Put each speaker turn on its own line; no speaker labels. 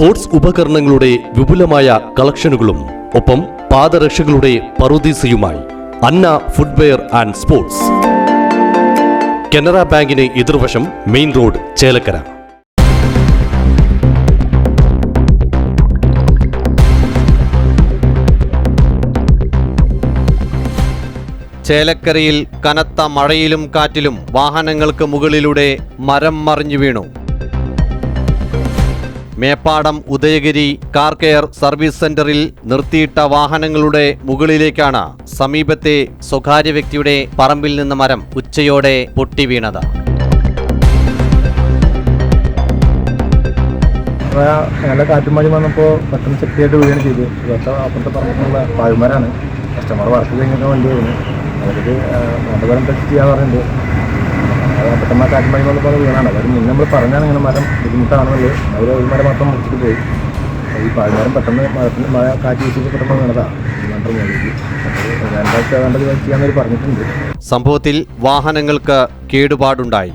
Sports ഉപകരണങ്ങളുടെ വിപുലമായ കളക്ഷനുകളും ഒപ്പം പാദരക്ഷകളുടെ പറുദീസയുമായി. Anna footwear and sports. Canara ബാങ്കിന് എതിർവശം മെയിൻ റോഡ് ചേലക്കര.
ചേലക്കരയിൽ കനത്ത മഴയിലും കാറ്റിലും വാഹനങ്ങൾക്ക് മുകളിലൂടെ മരം മറിഞ്ഞു വീണു. Meppadam Udayagiri car care service സെന്ററിൽ നിർത്തിയിട്ട വാഹനങ്ങളുടെ മുകളിലേക്കാണ് സമീപത്തെ സ്വകാര്യ വ്യക്തിയുടെ പറമ്പിൽ നിന്ന് മരം ഉച്ചയോടെ പൊട്ടിവീണത്
മഴ നല്ല കാറ്റും മഴയും വന്നപ്പോൾ പെട്ടെന്ന് ശക്തിയായിട്ട് വീണ് ചെയ്തു അപ്പുറത്തെ പറഞ്ഞിട്ടുള്ള പാഴ്മാരാണ് കസ്റ്റമർ വർക്ക് കഴിഞ്ഞിട്ട് വണ്ടി വരുന്നു അവർക്ക് രണ്ടുപേരും ടെസ്റ്റ് ചെയ്യാൻ പറഞ്ഞിട്ടുണ്ട്. ആ കാറ്റും മഴയും വന്നപ്പോൾ വീണാണ്. അവർ മുന്നേ നമ്മൾ പറഞ്ഞാണ് ഇങ്ങനെ മരം ബുദ്ധിമുട്ടാണെന്നുള്ളത്. അവർ ഒരു മരം മാത്രം മുറിച്ചിട്ട് പോയി. ഈ പാഴ്മരം പെട്ടെന്ന് മഴത്തിന് മഴ കാറ്റ് വീശിച്ച് പെട്ടെന്ന് വീണതാണ് രണ്ടാഴ്ച വേണ്ടത് ചെയ്യാമെന്നവർ പറഞ്ഞിട്ടുണ്ട്.
സംഭവത്തിൽ വാഹനങ്ങൾക്ക് കേടുപാടുണ്ടായി.